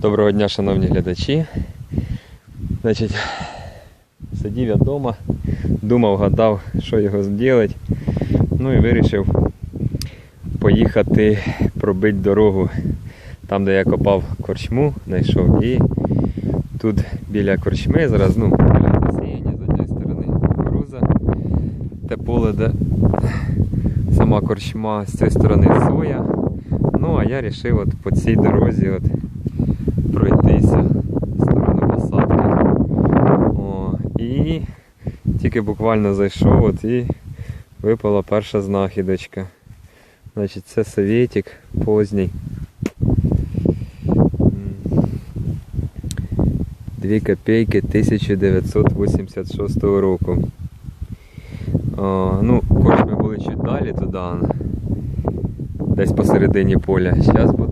Доброго дня, шановні глядачі. Значить, сидів я вдома, думав, гадав, що його зробити. Ну і вирішив поїхати пробити дорогу там, де я копав корчму, знайшов. І тут біля корчми, зараз ну, біля засіяння, з однієї сторони кукуруза, те поле, де сама корчма, з цієї сторони соя. Ну, а я вирішив от по цій дорозі от пройтися в сторону посадки. О, і тільки буквально зайшов от і випала перша знахідочка. Значить, це совєтик поздній. Дві копійки 1986 року. О, ну, кошти були чуть далі туди, десь посередині поля. Зараз дойду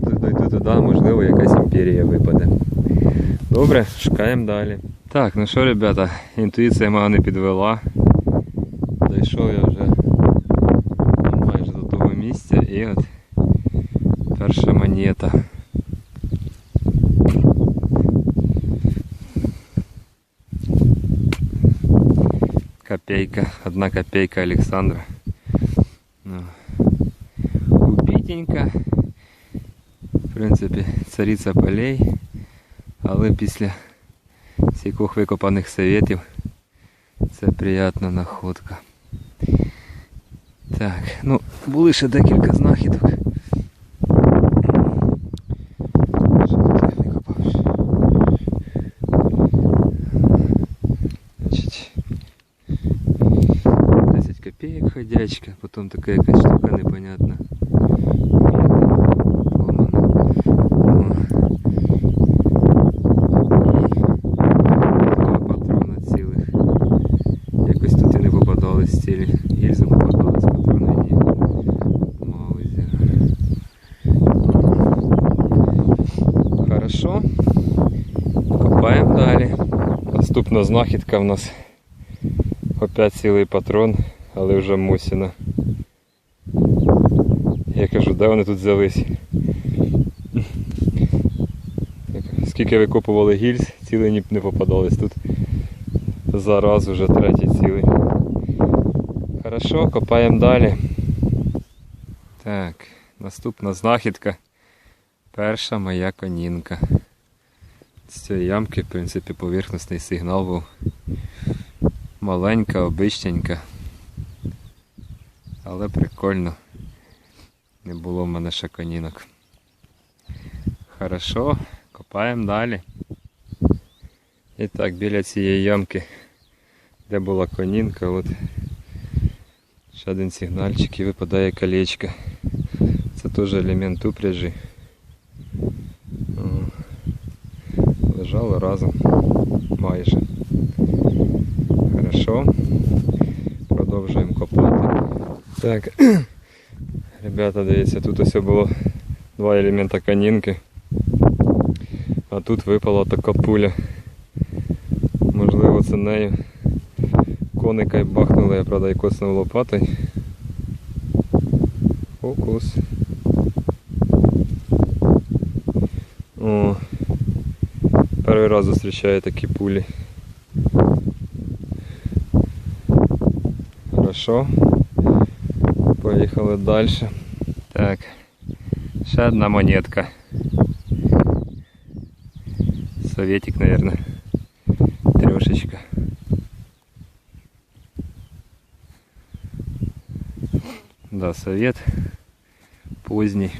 туди, можливо, якась імперія випаде. Добре, шукаємо далі. Так, ну що, ребята, інтуїція мене не підвела. Дійшов я вже майже до того місця і от перша монета. Копейка, одна копейка Александра. Ну, убитенька. В принципі, цариця полей, але після стількох викопаних советів це приятна находка. Так, ну, були ще декілька знахідок. Що тут я не копав ще? Значить, 10 копеек ходячка, потім така якась штука непонятна. Наступна знахідка в нас опять цілий патрон, але вже Мосіна. Я кажу, де вони тут взялись? Скільки викопували гільз, цілий ні- не попадались тут. Зараз уже третій цілий. Хорошо, копаємо далі. Так, наступна знахідка. Перша моя конінка. З цієї ямки, в принципі, поверхностний сигнал був. Маленька, обичненька. Але прикольно. Не було в мене ще конінок. Хорошо, копаємо далі. І так, біля цієї ямки, де була конінка, от ще один сигнальчик і випадає колечко. Це теж елемент упряжі. О, Лежало разом майже. Хорошо. Продовжуємо копати. Так. Ребята, дивіться, тут ось було два елемента канінки. А тут випала така пуля. Можливо, це нею. Коника й бахнули, я правда і коснув лопатою. Фокус. О, перший раз зустрічаю такі пулі. Хорошо. Поїхали далі. Так. Ще одна монетка. Советик, наверное. Трешечка. Да, совет. Поздний.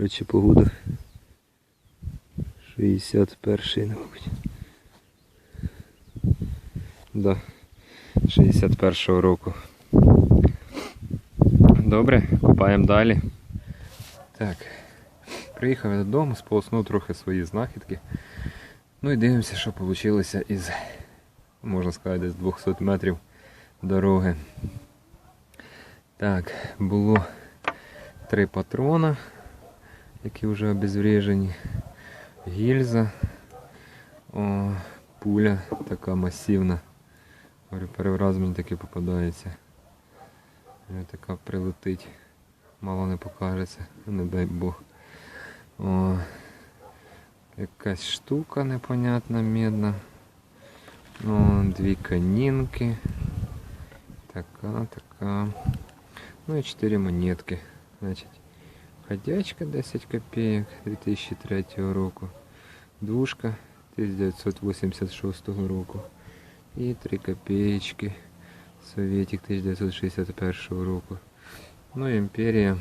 Коротше, погода 61 мабуть. Да. 61-го року. Добре, копаємо далі. Так. Приїхав я додому, сполоснув трохи свої знахідки. Ну і дивимося, що вийшло із, можна сказати, десь 200 метрів дороги. Так, було три патрона, які вже обезврежені. Гільза. О, пуля така масивна. Говорю, перший раз мені таке попадається. Говорю, така прилетить. Мало не покажеться, не дай Бог. О, якась штука непонятна, медна. О, дві канінки. Така, така. Ну і чотири монетки. Значить, ходячка 10 копійок 2003 року. Двушка 1986 року. І 3 копеечки. Советик 1961 року. Ну і імперія,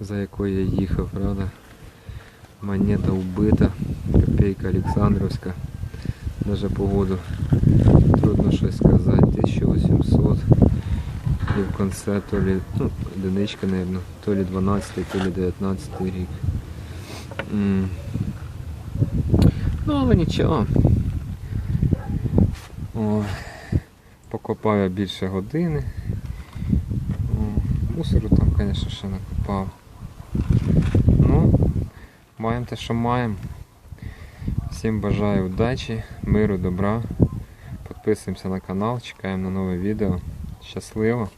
за якою я їхав, правда. Монета вбита. Копейка Олександровська. Даже погоду В конце то лі, ну, одиничка, наверное, то лі 12, то лі 19 рік. М. Ну, але нічого. О, покопав я більше години. О, мусору там, звісно, ще накопав. Ну, маємо те, що маємо. Всім бажаю удачі, миру, добра. Підписуємося на канал, чекаємо на нове відео. Щасливо!